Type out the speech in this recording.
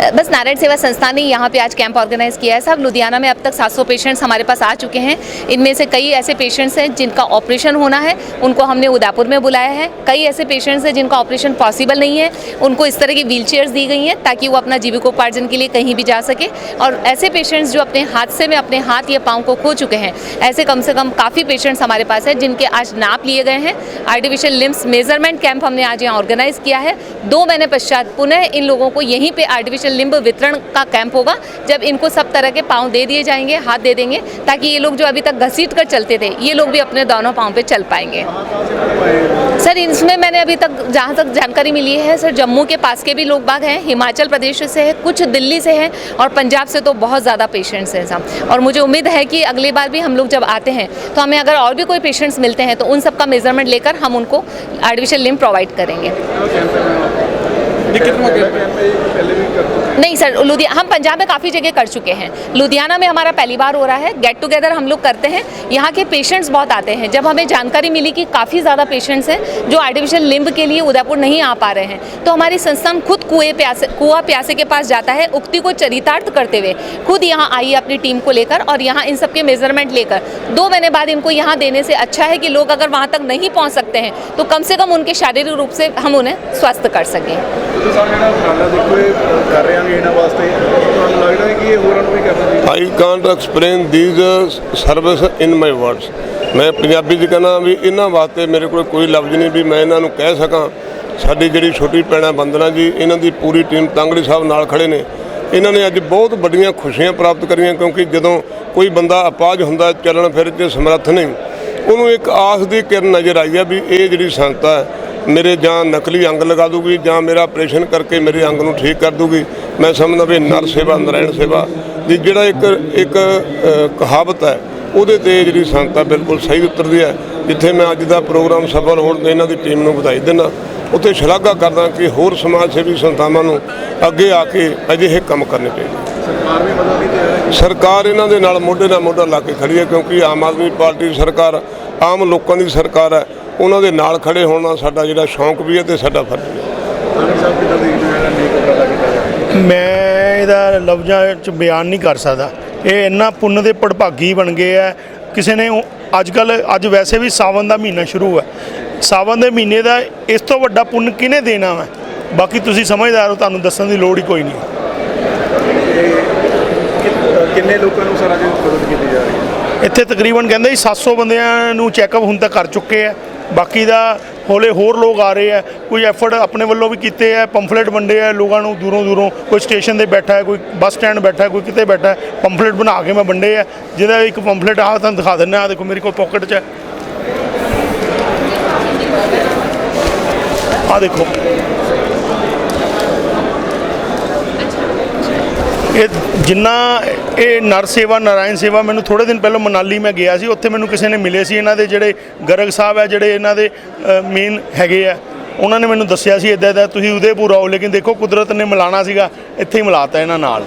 बस नारायण सेवा संस्थान ने यहाँ पे आज कैंप ऑर्गेनाइज किया है। साहब लुधियाना में अब तक 700 पेशेंट्स हमारे पास आ चुके हैं। इनमें से कई ऐसे पेशेंट्स हैं जिनका ऑपरेशन होना है। उनको हमने उदयपुर में बुलाया है। कई ऐसे पेशेंट्स हैं जिनका ऑपरेशन पॉसिबल नहीं है। उनको इस तरह की व्हील दी गई हैं ताकि वो अपना जीविकोपार्जन के लिए कहीं भी जा सके। और ऐसे पेशेंट्स जो अपने हादसे में अपने हाथ या पाँव को खो चुके हैं, ऐसे कम से कम काफ़ी पेशेंट्स हमारे पास हैं जिनके आज नाप लिए गए हैं। आर्टिफिशियल लिम्स मेज़रमेंट कैंप हमने आज यहाँ ऑर्गेनाइज किया है। दो महीने पश्चात पुनः इन लोगों को यहीं पर आर्टिफिशियल लिम्ब वितरण का कैंप होगा, जब इनको सब तरह के पाँव दे दिए जाएँगे, हाथ दे देंगे, ताकि ये लोग जो अभी तक घसीट कर चलते थे, ये लोग भी अपने दोनों पाँव पे चल पाएँगे। सर, इसमें मैंने अभी तक, जहाँ तक जानकारी मिली है, सर, जम्मू के पास के भी लोग बाग हैं, हिमाचल प्रदेश से है, कुछ दिल्ली से हैं, और पंजाब से तो बहुत ज़्यादा पेशेंट्स हैं, साहब। और मुझे उम्मीद है कि अगली बार भी हम लोग जब आते हैं तो हमें अगर और भी कोई पेशेंट्स मिलते हैं तो उन सबका मेज़रमेंट लेकर हम उनको आर्टिफिशियल लिम्ब प्रोवाइड करेंगे। नहीं, सर, लुधिया, हम पंजाब में काफ़ी जगह कर चुके हैं। लुधियाना में हमारा पहली बार हो रहा है। गेट टुगेदर हम लोग करते हैं। यहाँ के पेशेंट्स बहुत आते हैं। जब हमें जानकारी मिली कि काफ़ी ज़्यादा पेशेंट्स हैं, जो आर्टिफिशियल लिम्ब के लिए उदयपुर नहीं आ पा रहे हैं तो हमारी संस्थान खुद कुएँ प्यासे, कुआ प्यासे के पास जाता है उक्ति को चरितार्थ करते हुए। खुद यहाँ आई अपनी टीम को लेकर और यहाँ इन सबके मेज़रमेंट लेकर। दो महीने बाद इनको यहाँ देने से अच्छा है कि लोग अगर वहाँ तक नहीं पहुँच सकते हैं तो कम से कम उनके शारीरिक रूप से हम उन्हें स्वस्थ कर सकें। ਇਹਨਾਂ ਵਾਸਤੇ। ਤੁਹਾਨੂੰ ਲੱਗਦਾ ਹੈ ਕਿ ਇਹ ਹੋਰਾਂ ਨੂੰ ਵੀ ਕਰਨਾ ਚਾਹੀਦਾ? I can't explain this service in my words ਮੈਂ ਪੰਜਾਬੀ ਚ ਕਹਿੰਦਾ ਵੀ ਇਹਨਾਂ ਵਾਸਤੇ ਮੇਰੇ ਕੋਲ ਕੋਈ ਲਫ਼ਜ਼ ਨਹੀਂ ਵੀ ਮੈਂ ਇਹਨਾਂ ਨੂੰ ਕਹਿ ਸਕਾਂ। ਸਾਡੀ ਜਿਹੜੀ ਛੋਟੀ ਪੈਣਾ ਬੰਦਨਾ ਜੀ, ਇਹਨਾਂ ਦੀ ਪੂਰੀ ਟੀਮ ਤੰਗੜੀ ਸਾਹਿਬ ਨਾਲ ਖੜੇ ਨੇ। ਇਹਨਾਂ ਨੇ ਅੱਜ ਬਹੁਤ ਵੱਡੀਆਂ ਖੁਸ਼ੀਆਂ ਪ੍ਰਾਪਤ ਕਰੀਆਂ ਕਿਉਂਕਿ ਜਦੋਂ ਕੋਈ ਬੰਦਾ ਅਪਾਜ ਹੁੰਦਾ ਚੱਲਣ ਫਿਰ ਚ ਸਮਰੱਥ ਨਹੀਂ, ਉਹਨੂੰ ਇੱਕ ਆਸ ਦੀ ਕਿਰਨ ਨਜ਼ਰ ਆਈ ਆ ਵੀ ਇਹ ਜਿਹੜੀ ਸੰਸਥਾ ਹੈ ਮੇਰੇ ਜਾਂ ਨਕਲੀ ਅੰਗ ਲਗਾ ਦੂਗੀ ਜਾਂ ਮੇਰਾ ਆਪਰੇਸ਼ਨ ਕਰਕੇ ਮੇਰੇ ਅੰਗ ਨੂੰ ਠੀਕ ਕਰ ਦੂਗੀ ਮੈਂ ਸਮਝਦਾ ਵੀ ਨਰ ਸੇਵਾ ਨਰਾਇਣ ਸੇਵਾ। ਦੀ ਜਿਹੜਾ ਇੱਕ ਇੱਕ ਕਹਾਵਤ ਹੈ ਉਹਦੇ ਤੇ ਜਿਹੜੀ ਸੰਸਥਾ ਬਿਲਕੁਲ ਸਹੀ ਉਤਰਦੀ ਹੈ। ਜਿੱਥੇ ਮੈਂ ਅੱਜ ਦਾ ਪ੍ਰੋਗਰਾਮ ਸਫਲ ਹੋਣ ਤੇ ਇਹਨਾਂ ਦੀ ਟੀਮ ਨੂੰ ਵਧਾਈ ਦਿੰਦਾ ਉੱਥੇ ਸ਼ਲਾਘਾ ਕਰਦਾ ਕਿ ਹੋਰ ਸਮਾਜ ਸੇਵੀ ਸੰਸਥਾਵਾਂ ਨੂੰ ਅੱਗੇ ਆ ਕੇ ਅਜਿਹੇ ਕੰਮ ਕਰਨੇ ਚਾਹੀਦੇ। ਸਰਕਾਰ ਇਹਨਾਂ ਦੇ ਨਾਲ ਮੋਢੇ ਨਾਲ ਮੋਢਾ ਲਾ ਕੇ ਖੜੀ ਹੈ ਕਿਉਂਕਿ ਆਮ ਆਦਮੀ ਪਾਰਟੀ ਸਰਕਾਰ ਆਮ ਲੋਕਾਂ ਦੀ ਸਰਕਾਰ ਹੈ ਉਹਨਾਂ ਦੇ ਨਾਲ ਖੜੇ ਹੋਣਾ ਸਾਡਾ ਜਿਹੜਾ ਸ਼ੌਂਕ ਵੀ ਹੈ ਤੇ ਸਾਡਾ ਫਰਜ਼ ਵੀ ਹੈ। ਹੋ ਮੈਂ ਇਹਦਾ ਲਫ਼ਜ਼ਾਂ ਚ ਬਿਆਨ ਨਹੀਂ ਕਰ ਸਕਦਾ। ਇਹ ਇੰਨਾ ਪੁੰਨ ਦੇ ਪੜਭਾਗੀ ਬਣ ਗਏ ਆ। ਕਿਸੇ ਨੇ ਅੱਜ ਕੱਲ ਅੱਜ ਵੈਸੇ ਵੀ ਸਾਵਨ ਦਾ ਮਹੀਨਾ ਸ਼ੁਰੂ ਹੈ। ਸਾਵਨ ਦੇ ਮਹੀਨੇ ਦਾ ਇਸ ਤੋਂ ਵੱਡਾ ਪੁੰਨ ਕਿਹਨੇ ਦੇਣਾ ਵਾ? ਬਾਕੀ ਤੁਸੀਂ ਸਮਝਦਾਰ ਹੋ ਤੁਹਾਨੂੰ ਦੱਸਣ ਦੀ ਲੋੜ ਹੀ ਕੋਈ ਨਹੀਂ। ਕਿੰਨੇ ਲੋਕਾਂ ਨੂੰ ਸਾਰਾ ਜੀ ਮਦਦ ਕੀਤੀ ਜਾ ਰਹੀ ਹੈ? ਇੱਥੇ ਤਕਰੀਬਨ ਕਹਿੰਦੇ ਜੀ 700 ਬੰਦਿਆਂ ਨੂੰ ਚੈੱਕਅਪ ਹੁਣ ਤੱਕ ਕਰ ਚੁੱਕੇ ਆ। ਬਾਕੀ ਦਾ ਹੌਲੇ ਹੋਰ ਲੋਕ ਆ ਰਹੇ ਆ। ਕੋਈ ਐਫਰਟ ਆਪਣੇ ਵੱਲੋਂ ਵੀ ਕੀਤੇ ਆ ਪੰਫਲੇਟ ਵੰਡੇ ਆ, ਲੋਕਾਂ ਨੂੰ ਦੂਰੋਂ ਦੂਰੋਂ ਕੋਈ ਸਟੇਸ਼ਨ ਤੇ ਬੈਠਾ ਹੈ, ਕੋਈ ਬੱਸ ਸਟੈਂਡ ਬੈਠਾ ਹੈ, ਕੋਈ ਕਿਤੇ ਬੈਠਾ ਹੈ ਪੰਫਲੇਟ ਬਣਾ ਕੇ ਮੈਂ ਵੰਡੇ ਆ। ਜਿਹਦਾ ਇੱਕ ਪੰਫਲੇਟ ਆ ਤੁਹਾਨੂੰ ਦਿਖਾ ਦਿੰਦਾ ਆ। ਦੇਖੋ ਮੇਰੇ ਕੋਲ ਪਾਕਟ 'ਚ ਹੈ ਆ ਦੇਖੋ। ਇਹ ਜਿੰਨਾ ਇਹ ਨਰ ਸੇਵਾ, ਨਾਰਾਇਣ ਸੇਵਾ ਮੈਨੂੰ ਥੋੜੇ ਦਿਨ ਪਹਿਲਾਂ ਮਨਾਲੀ ਮੈਂ ਗਿਆ ਸੀ, ਉੱਥੇ ਮੈਨੂੰ ਕਿਸੇ ਨੇ ਮਿਲੇ ਸੀ, ਇਹਨਾਂ ਦੇ ਜਿਹੜੇ ਗਰਗ ਸਾਹਿਬ ਹੈ ਜਿਹੜੇ ਇਹਨਾਂ ਦੇ ਮੇਨ ਹੈਗੇ ਆ, ਉਹਨਾਂ ਨੇ ਮੈਨੂੰ ਦੱਸਿਆ ਸੀ ਇਦਾਂ ਦਾ ਤੁਸੀਂ ਉਦੈਪੁਰ ਆਓ, ਲੇਕਿਨ ਦੇਖੋ ਕੁਦਰਤ ਨੇ ਮਿਲਾਣਾ ਸੀਗਾ, ਇੱਥੇ ਹੀ ਮਿਲਾਤਾ ਇਹਨਾਂ ਨਾਲ।